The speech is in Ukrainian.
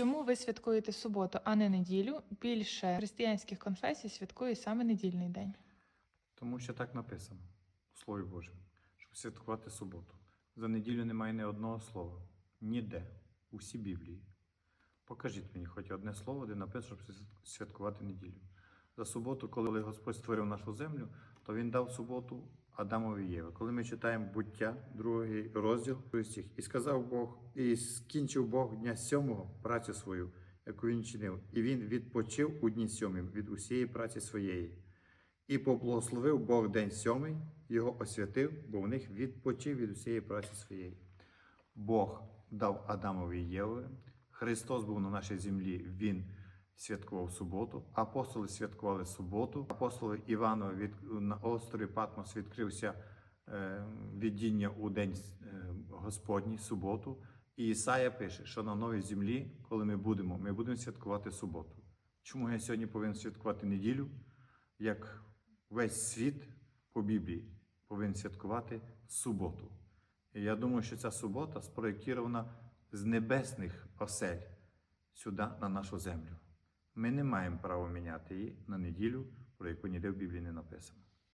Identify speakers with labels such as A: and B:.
A: Чому ви святкуєте суботу, а не неділю? Більше християнських конфесій святкує саме недільний день.
B: Тому що так написано у Слові Божому, щоб святкувати суботу. За неділю немає ні одного слова. Ніде. У всій Біблії. Покажіть мені хоч одне слово, де написано, щоб святкувати неділю. За суботу, коли Господь створив нашу землю, то Він дав суботу Адамові Єві. Коли ми читаємо буття, другий розділ і сказав Бог, і скінчив Бог дня сьомого працю свою, яку він чинив, і він відпочив у дні сьомим від усієї праці своєї. І поблагословив Бог день сьомий, його освятив, бо в них відпочив від усієї праці своєї. Бог дав Адамові і Єві, Христос був на нашій землі, Він святкував суботу. Апостоли святкували суботу. Апостоли Іванові від, на острові Патмос відкрився е, видіння у день е, Господній, суботу. І Ісая пише, що на новій землі, коли ми будемо, ми будемо святкувати суботу. Чому я сьогодні повинен святкувати неділю? Як весь світ по Біблії повинен святкувати суботу. І я думаю, що ця субота спроєктована з небесних осель сюди, на нашу землю. Ми не маємо права міняти її на неділю, про яку ніде в Біблії не написано.